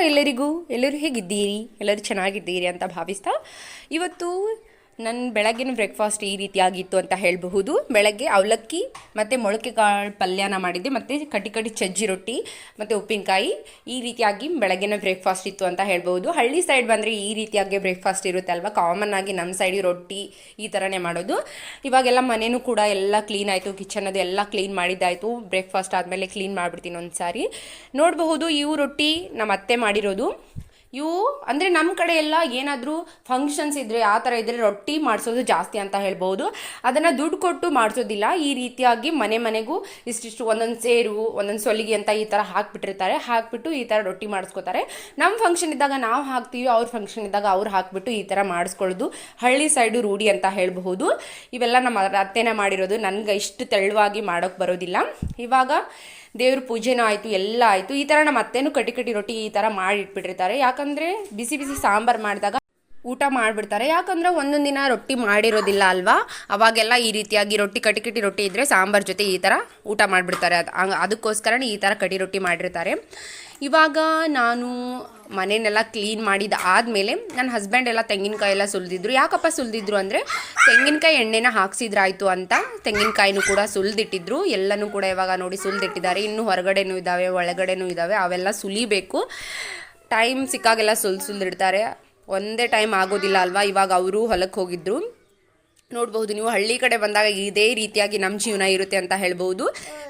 ಎಲ್ರಿಗೂ ಎಲ್ಲರೂ ಹೇಗಿದ್ದೀರಿ? ಎಲ್ಲರೂ ಚೆನ್ನಾಗಿದ್ದೀರಿ ಅಂತ ಭಾವಿಸ್ತಾ ಇವತ್ತು ನನ್ನ ಬೆಳಗ್ಗಿನ ಬ್ರೇಕ್ಫಾಸ್ಟ್ ಈ ರೀತಿಯಾಗಿತ್ತು ಅಂತ ಹೇಳಬಹುದು. ಬೆಳಗ್ಗೆ ಅವಲಕ್ಕಿ ಮತ್ತು ಮೊಳಕೆ ಕಾಳು ಪಲ್ಯನ ಮಾಡಿದ್ದೆ. ಮತ್ತು ಕಟಿ ಕಟಿ ಚಜ್ಜಿ ರೊಟ್ಟಿ ಮತ್ತು ಉಪ್ಪಿನಕಾಯಿ ಈ ರೀತಿಯಾಗಿ ಬೆಳಗ್ಗಿನ ಬ್ರೇಕ್ಫಾಸ್ಟ್ ಇತ್ತು ಅಂತ ಹೇಳ್ಬೋದು ಹಳ್ಳಿ ಸೈಡ್ ಬಂದರೆ ಈ ರೀತಿಯಾಗಿ ಬ್ರೇಕ್ಫಾಸ್ಟ್ ಇರುತ್ತೆ ಅಲ್ವಾ? ಕಾಮನ್ ಆಗಿ ನಮ್ಮ ಸೈಡಿ ರೊಟ್ಟಿ ಈ ಥರನೇ ಮಾಡೋದು. ಇವಾಗೆಲ್ಲ ಮನೆಯೂ ಕೂಡ ಎಲ್ಲ ಕ್ಲೀನ್ ಆಯಿತು. ಕಿಚನ್ ಅದು ಎಲ್ಲ ಕ್ಲೀನ್ ಮಾಡಿದ್ದಾಯಿತು. ಬ್ರೇಕ್ಫಾಸ್ಟ್ ಆದಮೇಲೆ ಕ್ಲೀನ್ ಮಾಡಿಬಿಡ್ತೀನಿ ಒಂದು ಸಾರಿ ನೋಡಬಹುದು ಇವು ರೊಟ್ಟಿ ನಮ್ಮ ಅತ್ತೆ ಮಾಡಿರೋದು. ಇವು ಅಂದರೆ ನಮ್ಮ ಕಡೆ ಎಲ್ಲ ಏನಾದರೂ ಫಂಕ್ಷನ್ಸ್ ಇದ್ದರೆ ಆ ಥರ ಇದ್ದರೆ ರೊಟ್ಟಿ ಮಾಡಿಸೋದು ಜಾಸ್ತಿ ಅಂತ ಹೇಳ್ಬೋದು. ಅದನ್ನು ದುಡ್ಡು ಕೊಟ್ಟು ಮಾಡಿಸೋದಿಲ್ಲ. ಈ ರೀತಿಯಾಗಿ ಮನೆ ಮನೆಗೂ ಇಷ್ಟಿಷ್ಟು ಒಂದೊಂದು ಸೇರು, ಒಂದೊಂದು ಸೊಲಿಗೆ ಅಂತ ಈ ಥರ ಹಾಕ್ಬಿಟ್ಟಿರ್ತಾರೆ. ಹಾಕ್ಬಿಟ್ಟು ಈ ಥರ ರೊಟ್ಟಿ ಮಾಡಿಸ್ಕೋತಾರೆ. ನಮ್ಮ ಫಂಕ್ಷನ್ ಇದ್ದಾಗ ನಾವು ಹಾಕ್ತೀವಿ, ಅವ್ರ ಫಂಕ್ಷನ್ ಇದ್ದಾಗ ಅವ್ರು ಹಾಕ್ಬಿಟ್ಟು ಈ ಥರ ಮಾಡಿಸ್ಕೊಳ್ಳೋದು. ಹಳ್ಳಿ ಸೈಡು ರೂಢಿ ಅಂತ ಹೇಳಬಹುದು. ಇವೆಲ್ಲ ನಮ್ಮ ಅತ್ತೆನೇ ಮಾಡಿರೋದು. ನನಗೆ ಇಷ್ಟು ತೆಳುವಾಗಿ ಮಾಡೋಕ್ಕೆ ಬರೋದಿಲ್ಲ. ಇವಾಗ ದೇವ್ರ ಪೂಜೆನೂ ಆಯಿತು, ಎಲ್ಲ ಆಯಿತು. ಈ ಥರ ನಮ್ಮ ಕಟಿ ಕಟಿ ರೊಟ್ಟಿ ಈ ಥರ ಮಾಡಿಟ್ಬಿಟ್ಟಿರ್ತಾರೆ. ಯಾಕಂದರೆ ಬಿಸಿ ಬಿಸಿ ಸಾಂಬಾರು ಮಾಡಿದಾಗ ಊಟ ಮಾಡಿಬಿಡ್ತಾರೆ. ಯಾಕಂದ್ರೆ ಒಂದೊಂದು ದಿನ ರೊಟ್ಟಿ ಮಾಡಿರೋದಿಲ್ಲ ಅಲ್ವಾ? ಅವಾಗೆಲ್ಲ ಈ ರೀತಿಯಾಗಿ ರೊಟ್ಟಿ ಕಟಿ ಕಟಿ ರೊಟ್ಟಿ ಇದ್ದರೆ ಸಾಂಬಾರ್ ಜೊತೆ ಈ ಥರ ಊಟ ಮಾಡಿಬಿಡ್ತಾರೆ. ಅದು ಅದಕ್ಕೋಸ್ಕರನೇ ಈ ಥರ ಕಟಿ ರೊಟ್ಟಿ ಮಾಡಿರ್ತಾರೆ. ಇವಾಗ ನಾನು ಮನೆಯನ್ನೆಲ್ಲ ಕ್ಲೀನ್ ಮಾಡಿದ ಆದಮೇಲೆ ನನ್ನ ಹಸ್ಬೆಂಡ್ ಎಲ್ಲ ತೆಂಗಿನಕಾಯಿ ಎಲ್ಲ ಸುಲಿದಿದ್ರು. ಯಾಕಪ್ಪ ಸುಲಿದಿದ್ರು ಅಂದರೆ ತೆಂಗಿನಕಾಯಿ ಎಣ್ಣೆನ ಹಾಕ್ಸಿದ್ರಾಯ್ತು ಅಂತ ತೆಂಗಿನಕಾಯಿನೂ ಕೂಡ ಸುಲಿದಿಟ್ಟಿದ್ರು. ಎಲ್ಲನೂ ಕೂಡ ಇವಾಗ ನೋಡಿ ಸುಲಿದಿಟ್ಟಿದ್ದಾರೆ. ಇನ್ನೂ ಹೊರಗಡೆನೂ ಇದ್ದಾವೆ ಒಳಗಡೆನೂ ಇದ್ದಾವೆ ಅವೆಲ್ಲ ಸುಲಿಬೇಕು. ಟೈಮ್ ಸಿಕ್ಕಾಗೆಲ್ಲ ಸುಲ್ ಸುಲಿದಿಡ್ತಾರೆ. ಒಂದೇ ಟೈಮ್ ಆಗೋದಿಲ್ಲ ಅಲ್ವಾ? ಇವಾಗ ಅವರು ಹೊಲಕ್ಕೆ ಹೋಗಿದ್ರು. ನೋಡ್ಬಹುದು. ನೀವು ಹಳ್ಳಿ ಕಡೆ ಬಂದಾಗ ಇದೇ ರೀತಿಯಾಗಿ ನಮ್ಮ ಜೀವನ ಇರುತ್ತೆ ಅಂತ ಹೇಳ್ಬೋದು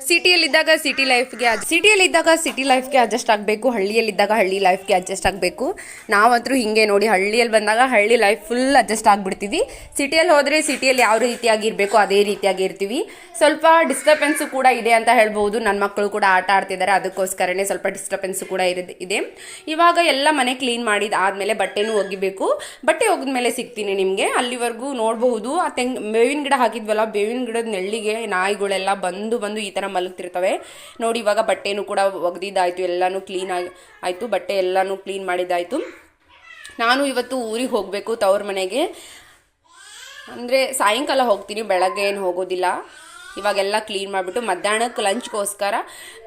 ಸಿಟಿಯಲ್ಲಿದ್ದಾಗ ಸಿಟಿ ಲೈಫ್ಗೆ ಸಿಟಿಯಲ್ಲಿದ್ದಾಗ ಸಿಟಿ ಲೈಫ್ಗೆ ಅಡ್ಜಸ್ಟ್ ಆಗಬೇಕು, ಹಳ್ಳಿಯಲ್ಲಿದ್ದಾಗ ಹಳ್ಳಿ ಲೈಫ್ಗೆ ಅಡ್ಜಸ್ಟ್ ಆಗಬೇಕು. ನಾವಂತರೂ ಹಿಂಗೆ ನೋಡಿ ಹಳ್ಳಿಯಲ್ಲಿ ಬಂದಾಗ ಹಳ್ಳಿ ಲೈಫ್ ಫುಲ್ ಅಡ್ಜಸ್ಟ್ ಆಗಿಬಿಡ್ತೀವಿ. ಸಿಟಿಯಲ್ಲಿ ಹೋದರೆ ಸಿಟಿಯಲ್ಲಿ ಯಾವ ರೀತಿಯಾಗಿ ಇರಬೇಕು ಅದೇ ರೀತಿಯಾಗಿ ಇರ್ತೀವಿ. ಸ್ವಲ್ಪ ಡಿಸ್ಟರ್ಬೆನ್ಸು ಕೂಡ ಇದೆ ಅಂತ ಹೇಳ್ಬೋದು ನನ್ನ ಮಕ್ಕಳು ಕೂಡ ಆಟ ಆಡ್ತಿದ್ದಾರೆ ಅದಕ್ಕೋಸ್ಕರನೇ ಸ್ವಲ್ಪ ಡಿಸ್ಟರ್ಬೆನ್ಸು ಕೂಡ ಇದೆ. ಇವಾಗ ಎಲ್ಲ ಮನೆ ಕ್ಲೀನ್ ಮಾಡಿದ ಆದಮೇಲೆ ಬಟ್ಟೆನೂ ಒಗಿಬೇಕು. ಬಟ್ಟೆ ಒಗೆದ್ಮೇಲೆ ಸಿಗ್ತೀನಿ ನಿಮಗೆ. ಅಲ್ಲಿವರೆಗೂ ನೋಡಬಹುದು. ತೆಂಗ್, ಬೇವಿನ ಗಿಡ ಹಾಕಿದ್ವಲ್ಲ, ಬೇವಿನ ಗಿಡದ ನೆಳ್ಳಿಗೆ ನಾಯಿಗಳೆಲ್ಲ ಬಂದು ಬಂದು ಈ ಥರ ಮಲಗ್ತಿರ್ತವೆ. ನೋಡಿ, ಇವಾಗ ಬಟ್ಟೆನೂ ಕೂಡ ಒಗೆದಿದ್ದಾಯಿತು, ಎಲ್ಲನೂ ಕ್ಲೀನ್ ಆಗಿ, ಆಯಿತು, ಬಟ್ಟೆ ಎಲ್ಲನೂ ಕ್ಲೀನ್ ಮಾಡಿದ್ದಾಯಿತು. ನಾನು ಇವತ್ತು ಊರಿಗೆ ಹೋಗಬೇಕು ತವ್ರ ಮನೆಗೆ. ಅಂದರೆ ಸಾಯಂಕಾಲ ಹೋಗ್ತೀನಿ ಬೆಳಗ್ಗೆ ಏನು ಹೋಗೋದಿಲ್ಲ. ಇವಾಗೆಲ್ಲ ಕ್ಲೀನ್ ಮಾಡಿಬಿಟ್ಟು ಮಧ್ಯಾಹ್ನಕ್ಕೆ ಲಂಚ್ಗೋಸ್ಕರ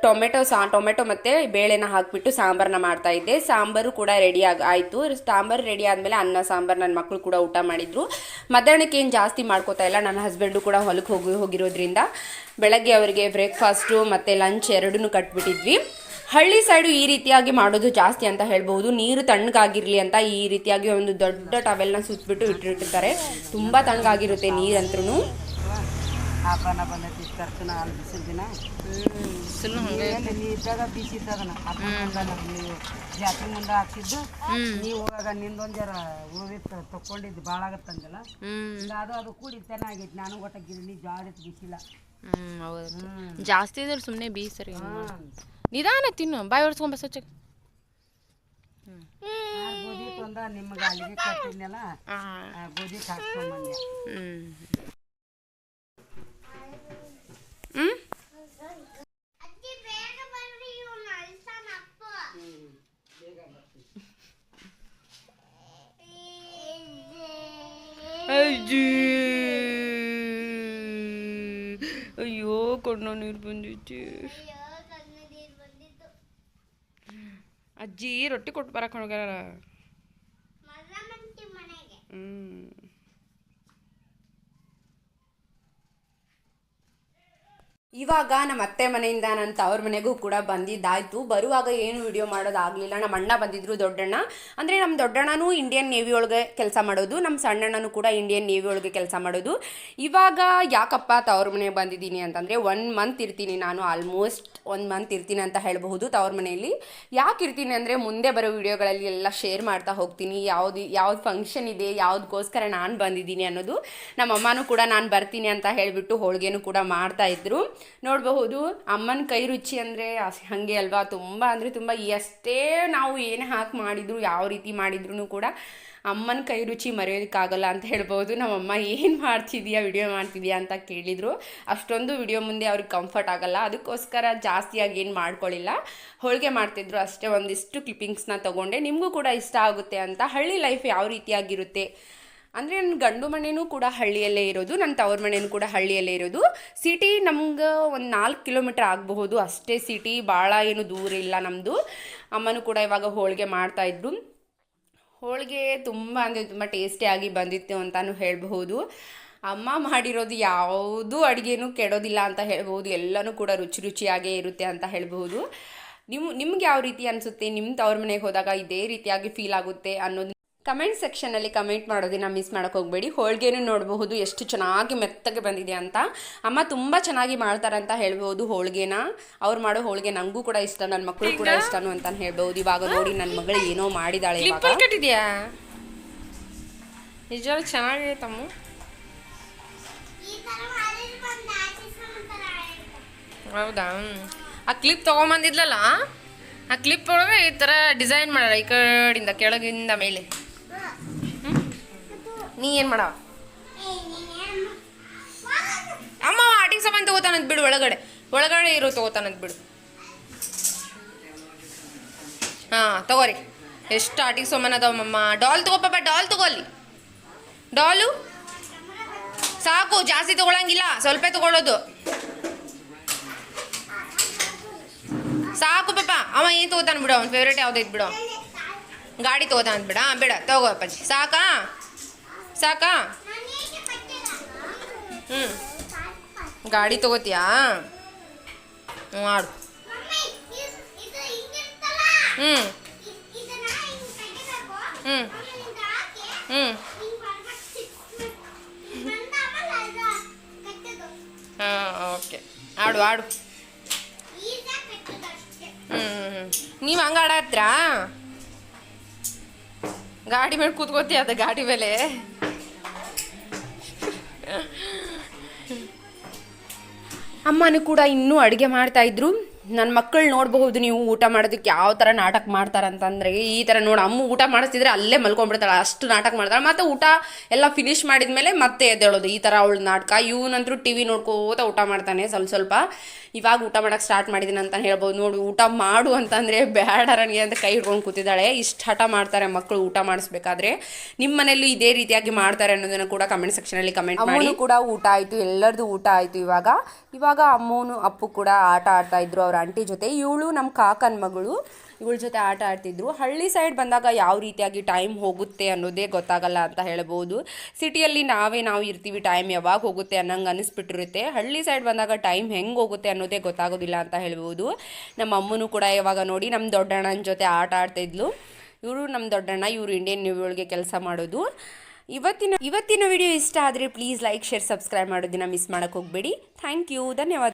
ಟೊಮೆಟೊ ಸಾ, ಟೊಮೆಟೊ ಮತ್ತು ಬೇಳೆನ ಹಾಕಿಬಿಟ್ಟು ಸಾಂಬಾರನ್ನ ಮಾಡ್ತಾ ಇದ್ದೆ. ಸಾಂಬಾರು ಕೂಡ ರೆಡಿ ಆಗಿ, ಆಯಿತು. ಸಾಂಬಾರು ರೆಡಿ ಆದಮೇಲೆ ಅನ್ನ, ಸಾಂಬಾರು ನನ್ನ ಮಕ್ಕಳು ಕೂಡ ಊಟ ಮಾಡಿದರು. ಮಧ್ಯಾಹ್ನಕ್ಕೆ ಏನು ಜಾಸ್ತಿ ಮಾಡ್ಕೋತಾ ಇಲ್ಲ. ನನ್ನ ಹಸ್ಬೆಂಡು ಕೂಡ ಹೊಲಕ್ಕೆ ಹೋಗಿ, ಹೋಗಿರೋದ್ರಿಂದ ಬೆಳಗ್ಗೆ ಅವರಿಗೆ ಬ್ರೇಕ್ಫಾಸ್ಟು ಮತ್ತು ಲಂಚ್ ಎರಡನ್ನೂ ಕಟ್ಬಿಟ್ಟಿದ್ವಿ. ಹಳ್ಳಿ ಸೈಡು ಈ ರೀತಿಯಾಗಿ ಮಾಡೋದು ಜಾಸ್ತಿ ಅಂತ ಹೇಳ್ಬೋದು ನೀರು ತಣ್ಣಗಾಗಿರಲಿ ಅಂತ ಈ ರೀತಿಯಾಗಿ ಒಂದು ದೊಡ್ಡ ಟವೆಲ್ನ ಸುತ್ತಬಿಟ್ಟು ಇಟ್ಟಿರ್ತಾರೆ. ತುಂಬ ತಣ್ಣಗಾಗಿರುತ್ತೆ ನೀರಂತ್ರೂ ಆಪನ ಬಂದೈತಿ ಖರ್ಚುನ ಅಲ್ಲಿ ಬಿಸಿಲು ದಿನ. ಎಲ್ಲಿ ನೀ ಇದ್ದಾಗ ಬಿಸಿ ಇದ್ದದನ ನೀವು ಜಾತ್ರೆ ಮುಂದೆ ಹಾಕಿದ್ದು ನೀವು ಹೋಗಾಗ ನಿಂದೊಂದು ಜರ ಉಳಿದಿತ್ತು ತಕ್ಕೊಂಡಿದ್ದು ಭಾಳ ಆಗತ್ತಂದಿಲ್ಲ ಅದು ಅದು ಕೂಡಿ ಚೆನ್ನಾಗೈತಿ ನಾನು ಒಟ್ಟ ಗಿರಣಿ ಜಾಡಿತ್ತು ಬಿಸಿಲ್ಲ ಹೌದು. ಜಾಸ್ತಿ ಇದ್ರೆ ಸುಮ್ಮನೆ ಬೀಸರಿ ನಿಧಾನ ತಿನ್ನು ಬಾಯಿ ಹೊಡ್ಸ್ಕೊಂಡ್ ಬಸ್ ಹ್ಮ್. ಆ ಗೋಧಿ ತಂದ ನಿಮ್ಗೆ ಅಲ್ಲಿಗೆ ಕಟ್ಟಿದ್ನಲ್ಲ ಗೋಧಿ ಹಾಕ್ಕೊಂಬಂದೆ ಹ್ಮ್. ಅಜ್ಜಿ. ಅಯ್ಯೋ ಕಣ್ಣು ನೀರು ಬಂದಿತ್ತು. ಅಜ್ಜಿ ರೊಟ್ಟಿ ಕೊಟ್ಟು ಬರಕ್ಕೆ ಹೋಗ್ಯಾರ. ಹ್ಮ್. ಇವಾಗ ನಮ್ಮ ಅತ್ತೆ ಮನೆಯಿಂದ ನನ್ನ ತವ್ರ ಮನೆಗೂ ಕೂಡ ಬಂದಿದ್ದಾಯ್ತು. ಬರುವಾಗ ಏನು ವಿಡಿಯೋ ಮಾಡೋದಾಗಲಿಲ್ಲ. ನಮ್ಮ ಅಣ್ಣ ಬಂದಿದ್ರು ದೊಡ್ಡಣ್ಣ. ಅಂದರೆ ನಮ್ಮ ದೊಡ್ಡಣ್ಣನೂ ಇಂಡಿಯನ್ ನೇವಿ ಒಳಗೆ ಕೆಲಸ ಮಾಡೋದು. ನಮ್ಮ ಸಣ್ಣಣ್ಣನೂ ಕೂಡ ಇಂಡಿಯನ್ ನೇವಿ ಒಳಗೆ ಕೆಲಸ ಮಾಡೋದು. ಇವಾಗ ಯಾಕಪ್ಪ ತವ್ರ ಮನೆಗೆ ಬಂದಿದ್ದೀನಿ ಅಂತಂದರೆ ಒನ್ ಮಂತ್ ಇರ್ತೀನಿ ನಾನು ಆಲ್ಮೋಸ್ಟ್ ಒಂದು ಮಂತ್ ಇರ್ತೀನಿ ಅಂತ ಹೇಳಬಹುದು ತವ್ರ ಮನೆಯಲ್ಲಿ. ಯಾಕೆ ಇರ್ತೀನಿ ಅಂದರೆ ಮುಂದೆ ಬರೋ ವಿಡಿಯೋಗಳಲ್ಲಿ ಎಲ್ಲ ಶೇರ್ ಮಾಡ್ತಾ ಹೋಗ್ತೀನಿ. ಯಾವುದು, ಯಾವ್ದು ಫಂಕ್ಷನ್ ಇದೆ ಯಾವುದಕ್ಕೋಸ್ಕರ ನಾನು ಬಂದಿದ್ದೀನಿ ಅನ್ನೋದು ನಮ್ಮ ಅಮ್ಮನೂ ಕೂಡ ನಾನು ಬರ್ತೀನಿ ಅಂತ ಹೇಳಿಬಿಟ್ಟು ಹೋಳಿಗೆನೂ ಕೂಡ ಮಾಡ್ತಾ ಇದ್ರು. ನೋಡಬಹುದು, ಅಮ್ಮನ ಕೈ ರುಚಿ ಅಂದರೆ ಹಾಗೆ ಅಲ್ವಾ? ತುಂಬ ಅಂದರೆ ತುಂಬ ಎಷ್ಟೇ ನಾವು ಏನು ಹಾಕಿ ಮಾಡಿದ್ರು, ಯಾವ ರೀತಿ ಮಾಡಿದ್ರು ಕೂಡ ಅಮ್ಮನ ಕೈ ರುಚಿ ಮರೆಯೋದಕ್ಕಾಗಲ್ಲ ಅಂತ ಹೇಳ್ಬೋದು. ನಮ್ಮಮ್ಮ ಏನು ಮಾಡ್ತಿದ್ಯಾ ವಿಡಿಯೋ ಮಾಡ್ತಿದ್ಯಾ ಅಂತ ಕೇಳಿದರು. ಅಷ್ಟೊಂದು ವಿಡಿಯೋ ಮುಂದೆ ಅವ್ರಿಗೆ ಕಂಫರ್ಟ್ ಆಗಲ್ಲ. ಅದಕ್ಕೋಸ್ಕರ ಜಾಸ್ತಿಯಾಗಿ ಏನು ಮಾಡ್ಕೊಳ್ಳಿಲ್ಲ ಹೋಳಿಗೆ ಮಾಡ್ತಿದ್ರು ಅಷ್ಟೇ, ಒಂದಿಷ್ಟು ಕ್ಲಿಪ್ಪಿಂಗ್ಸ್ನ ತೊಗೊಂಡೆ. ನಿಮಗೂ ಕೂಡ ಇಷ್ಟ ಆಗುತ್ತೆ ಅಂತ. ಹಳ್ಳಿ ಲೈಫ್ ಯಾವ ರೀತಿಯಾಗಿರುತ್ತೆ? ಅಂದರೆ ನನ್ನ ಗಂಡು ಮನೆಯೂ ಕೂಡ ಹಳ್ಳಿಯಲ್ಲೇ ಇರೋದು. ನನ್ನ ತವ್ರ ಮನೆಯೂ ಕೂಡ ಹಳ್ಳಿಯಲ್ಲೇ ಇರೋದು. ಸಿಟಿ ನಮ್ಗೆ ಒಂದು ನಾಲ್ಕು ಕಿಲೋಮೀಟ್ರ್ ಆಗಬಹುದು. ಅಷ್ಟೇ ಸಿಟಿ ಭಾಳ ಏನು ದೂರ ಇಲ್ಲ ನಮ್ಮದು ಅಮ್ಮನೂ ಕೂಡ ಇವಾಗ ಹೋಳಿಗೆ ಮಾಡ್ತಾಯಿದ್ರು ಹೋಳಿಗೆ ತುಂಬ ಅಂದರೆ ತುಂಬ ಟೇಸ್ಟಿಯಾಗಿ ಬಂದಿತ್ತು ಅಂತಲೂ ಹೇಳಬಹುದು. ಅಮ್ಮ ಮಾಡಿರೋದು ಯಾವುದೂ ಅಡುಗೆನೂ ಕೆಡೋದಿಲ್ಲ ಅಂತ ಹೇಳ್ಬೋದು ಎಲ್ಲನೂ ಕೂಡ ರುಚಿ ರುಚಿಯಾಗೇ ಇರುತ್ತೆ ಅಂತ ಹೇಳಬಹುದು. ನೀವು ನಿಮ್ಗೆ ಯಾವ ರೀತಿ ಅನಿಸುತ್ತೆ? ನಿಮ್ಮ ತವ್ರ ಮನೆಗೆ ಹೋದಾಗ ಇದೇ ರೀತಿಯಾಗಿ ಫೀಲ್ ಆಗುತ್ತೆ ಅನ್ನೋದು ಕಮೆಂಟ್ ಸೆಕ್ಷನಲ್ಲಿ ಕಮೆಂಟ್ ಮಾಡೋದನ್ನ ಮಿಸ್ ಮಾಡೋಕೆ ಹೋಗಬೇಡಿ. ಹೋಳಿಗೆನೂ ನೋಡಬಹುದು ಎಷ್ಟು ಚೆನ್ನಾಗಿ ಮೆತ್ತಗೆ ಬಂದಿದೆ ಅಂತ. ಅಮ್ಮ ತುಂಬ ಚೆನ್ನಾಗಿ ಮಾಡ್ತಾರೆ ಅಂತ ಹೇಳ್ಬೋದು ಹೋಳಿಗೆನ. ಅವ್ರು ಮಾಡೋ ಹೋಳಿಗೆ ನನಗೂ ಕೂಡ ಇಷ್ಟ ನನ್ನ ಮಕ್ಕಳು ಕೂಡ ಇಷ್ಟನು ಅಂತ ಹೇಳ್ಬೋದು ಇವಾಗ ನೋಡಿ ನನ್ನ ಮಗಳು ಏನೋ ಮಾಡಿದಾಳೆ ಇವಾಗ. ಚೆನ್ನಾಗಿದೆ ತಮ್ಮ. ನಿಜ ಹೌದಾ ಆ ಕ್ಲಿಪ್ ತೊಗೊಂಬಂದಿದ್ಲಲ್ಲ? ಆ ಕ್ಲಿಪ್ ಒಳಗೆ ಈ ಥರ ಡಿಸೈನ್ ಮಾಡಲ್ಲ ಈ ಕಡೆಯಿಂದ ಕೆಳಗಿಂದ ಮೇಲೆ? ನೀ ಏನು ಮಾಡವ? ಅಮ್ಮ ಆಟಿಗೆ ಸಾಮಾನು ತಗೋತಾನಂತ ಬಿಡು ಒಳಗಡೆ. ಒಳಗಡೆ ಇರೋ ತಗೋತಾನಂತ ಬಿಡು. ಹಾಂ, ತಗೋರಿ. ಎಷ್ಟು ಆಟಿಗೆ ಸಾಮಾನು ಅದಾವಮ್ಮ ಡಾಲ್ ತಗೋಪ್ಪ ಡಾಲ್ ತಗೋಲಿ ಡಾಲು? ಸಾಕು, ಜಾಸ್ತಿ ತಗೊಳಂಗಿಲ್ಲ. ಸ್ವಲ್ಪ ತಗೊಳ್ಳೋದು ಸಾಕು ಪಾಪ. ಅವ ಏನು ತಗೋತಾನ ಬಿಡು, ಅವ್ನ ಫೇವ್ರೇಟ್ ಯಾವ್ದೈತೆ ಬಿಡು ಗಾಡಿ ತಗೋತಾನ ಬಿಡ. ಬೇಡ, ತಗೋ ಅಪ್ಪಾಜಿ. ಸಾಕಾ? ಸಾಕಾ? ಹ್ಞೂ ಗಾಡಿ ತಗೋತೀಯಾ? ಹ್ಞೂ ಆಡು. ಹ್ಞೂ ಹ್ಞೂ ಹ್ಞೂ ಹಾಂ, ಓಕೆ. ಆಡು ಆಡು. ಹ್ಞೂ ನೀವು ಹಂಗೆ ಆಡತ್ರಾ? ಗಾಡಿ ಮೇಲೆ ಕೂತ್ಕೋತೀಯ ಅದು ಗಾಡಿ ಮೇಲೆ? ಅಮ್ಮನೂ ಕೂಡ ಇನ್ನೂ ಅಡುಗೆ ಮಾಡ್ತಾ ಇದ್ರು. ನನ್ನ ಮಕ್ಕಳು ನೋಡಬಹುದು ನೀವು ಊಟ ಮಾಡೋದಕ್ಕೆ ಯಾವ ಥರ ನಾಟಕ ಮಾಡ್ತಾರೆ ಅಂತಂದರೆ, ಈ ಥರ ನೋಡಿ ಅಮ್ಮ ಊಟ ಮಾಡಿಸ್ತಿದ್ರೆ ಅಲ್ಲೇ ಮಲ್ಕೊಂಡ್ಬಿಡ್ತಾಳೆ, ಅಷ್ಟು ನಾಟಕ ಮಾಡ್ತಾಳೆ. ಮತ್ತು ಊಟ ಎಲ್ಲ ಫಿನಿಶ್ ಮಾಡಿದ್ಮೇಲೆ ಮತ್ತೆ ಎದ್ದೇಳೋದು. ಈ ಥರ ಅವಳು ನಾಟಕ. ಇವನಂತರೂ ಟಿ ವಿ ನೋಡ್ಕೋತ ಊಟ ಮಾಡ್ತಾನೆ ಸ್ವಲ್ಪ ಸ್ವಲ್ಪ. ಇವಾಗ ಊಟ ಮಾಡೋಕ್ಕೆ ಸ್ಟಾರ್ಟ್ ಮಾಡಿದ್ದೀನಿ ಅಂತ ಹೇಳ್ಬೋದು. ನೋಡಿ, ಊಟ ಮಾಡು ಅಂತಂದರೆ ಬೇಡ ನನಗೆ ಅಂತ ಕೈ ಹಿಡ್ಕೊಂಡು ಕೂತಿದ್ದಾಳೆ. ಇಷ್ಟು ಹಠ ಮಾಡ್ತಾರೆ ಮಕ್ಕಳು ಊಟ ಮಾಡಿಸ್ಬೇಕಾದ್ರೆ. ನಿಮ್ಮ ಮನೇಲಿ ಇದೇ ರೀತಿಯಾಗಿ ಮಾಡ್ತಾರೆ ಅನ್ನೋದನ್ನು ಕೂಡ ಕಮೆಂಟ್ ಸೆಕ್ಷನಲ್ಲಿ ಕಮೆಂಟ್ ಮಾಡಿ. ಕೂಡ ಊಟ ಆಯಿತು, ಎಲ್ಲರದು ಊಟ ಆಯಿತು ಇವಾಗ. ಇವಾಗ ಅಮ್ಮನು, ಅಪ್ಪು ಕೂಡ ಆಟ ಆಡ್ತಾ ಇದ್ರು ಅವ್ರ ಆಂಟಿ ಜೊತೆ, ಇವಳು ನಮ್ಮ ಕಾಕನ ಮಗಳು, ಇವಳ ಜೊತೆ ಆಟ ಆಡ್ತಿದ್ರು. ಹಳ್ಳಿ ಸೈಡ್ ಬಂದಾಗ ಯಾವ ರೀತಿಯಾಗಿ ಟೈಮ್ ಹೋಗುತ್ತೆ ಅನ್ನೋದೇ ಗೊತ್ತಾಗಲ್ಲ ಅಂತ ಹೇಳ್ಬೋದು. ಸಿಟಿಯಲ್ಲಿ ನಾವೇ ನಾವು ಇರ್ತೀವಿ ಟೈಮ್ ಯಾವಾಗ ಹೋಗುತ್ತೆ ಅನ್ನಂಗೆ ಅನಿಸ್ಬಿಟ್ಟಿರುತ್ತೆ. ಹಳ್ಳಿ ಸೈಡ್ ಬಂದಾಗ ಟೈಮ್ ಹೆಂಗೆ ಹೋಗುತ್ತೆ ಅನ್ನೋದೇ ಗೊತ್ತಾಗೋದಿಲ್ಲ ಅಂತ ಹೇಳ್ಬೋದು. ನಮ್ಮ ಅಮ್ಮನೂ ಕೂಡ ಇವಾಗ ನೋಡಿ ನಮ್ಮ ದೊಡ್ಡಣ್ಣನ ಜೊತೆ ಆಟ ಆಡ್ತಿದ್ಲು. ಇವರು ನಮ್ಮ ದೊಡ್ಡಣ್ಣ, ಇವರು ಇಂಡಿಯನ್ ನ್ಯೂ ಒಳಗೆ ಕೆಲಸ ಮಾಡೋದು. ಇವತ್ತಿನ ಇವತ್ತಿನ ವಿಡಿಯೋ ಇಷ್ಟ ಆದರೆ ಪ್ಲೀಸ್ ಲೈಕ್ ಶೇರ್ ಸಬ್ಸ್ಕ್ರೈಬ್ ಮಾಡೋದನ್ನ ಮಿಸ್ ಮಾಡೋಕ್ಕೆ ಹೋಗಬೇಡಿ. ಥ್ಯಾಂಕ್ ಯು ಧನ್ಯವಾದ.